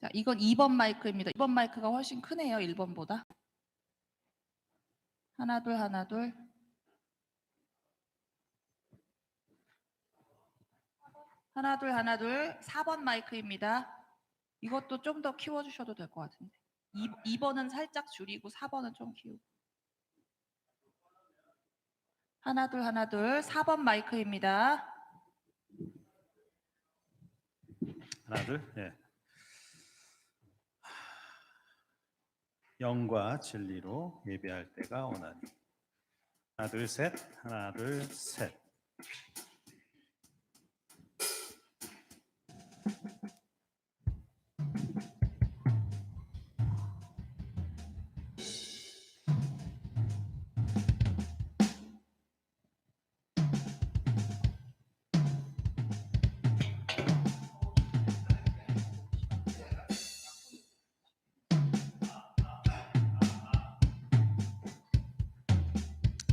자, 이건 2번 마이크입니다. 2번 마이크가 훨씬 크네요. 1번보다. 하나 둘 하나 둘. 하나 둘 하나 둘. 4번 마이크입니다. 이것도 좀 더 키워 주셔도 될 것 같은데. 2, 2번은 살짝 줄이고 4번은 좀 키우고. 하나 둘 하나 둘. 4번 마이크입니다. 하나 둘. 예. 영과 진리로 예배할 때가 오나니. 하나 둘 셋. 하나 둘 셋.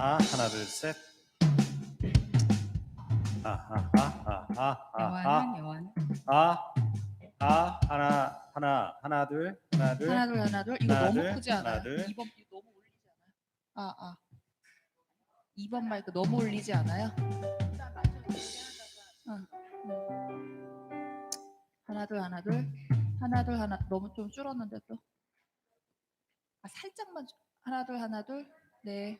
아 하나 둘 셋. 아아아아아아 여완. 아, 아, 하나, 하나, 하나, 둘, 하나, 둘, 하나 둘 하나 둘. 이거 하나, 너무 둘, 크지 하나, 않아요? 둘. 2번 이거 너무 울리지 않아요? 아, 아. 2번 마이크 너무 울리지 않아요? 응, 응. 하나 둘 하나 둘. 하나 둘 하나 너무 좀 줄었는데 또. 아, 살짝만 줄- 하나 둘 하나 둘. 네.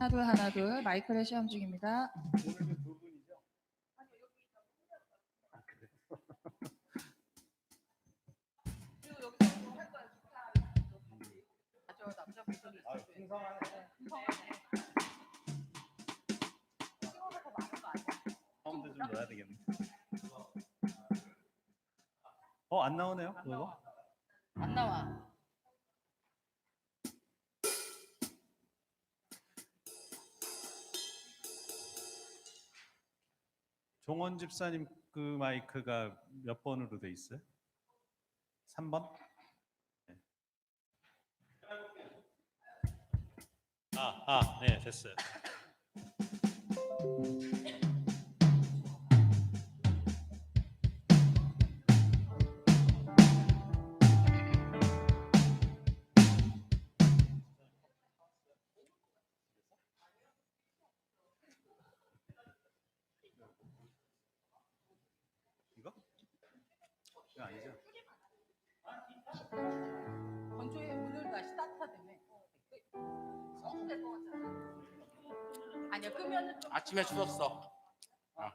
하나 둘 하나 둘. 마이크를 시험 중입니다. 사운드 좀 넣어야 되겠네. 어, 안 나오네요, 그거? 안 나와. 종원 집사님 그 마이크가 몇 번으로 돼 있어요? 3번? 아, 아, 네, 됐어요. 이거 아니죠? 건조해 오늘 날씨 따뜻하다며. 너무 될것 같잖아. 아니야 끄면은 좀 아침에 추웠어. 자,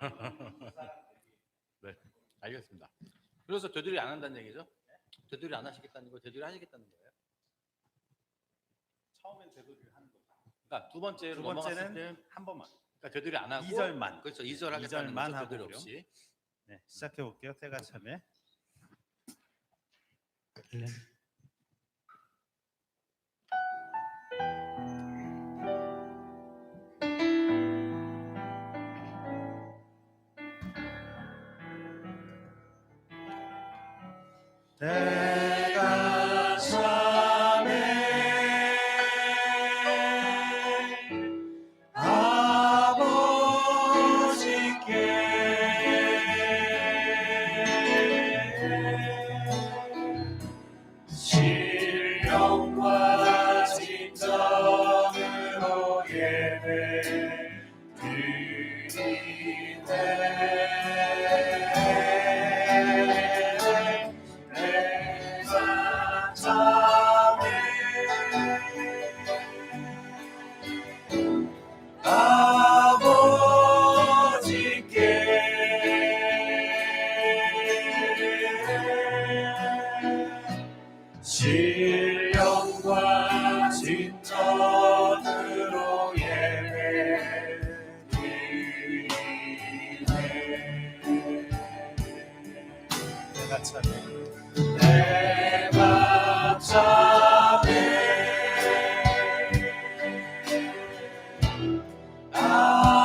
알겠습니다. 그래서 되돌이 안 한다는 얘기죠? 되돌이 안 하시겠다는 거, 되돌이 하시겠다는 거예요? 처음엔 되돌이를 하는 거죠. 그러니까 두 번째로 두 넘어갔을 때, 번째는 한 번만. 그러니까 되돌이 안 하고, 이 절만. 그렇죠. 이절 하겠다는 이절만 거죠. 되돌이 하고 없이. 네, 시작해 볼게요. 때가 참에. 내가 참에 아버지께 신령과 진정으로 예배 신령과 진전으로 예배 드리네. 내가 참에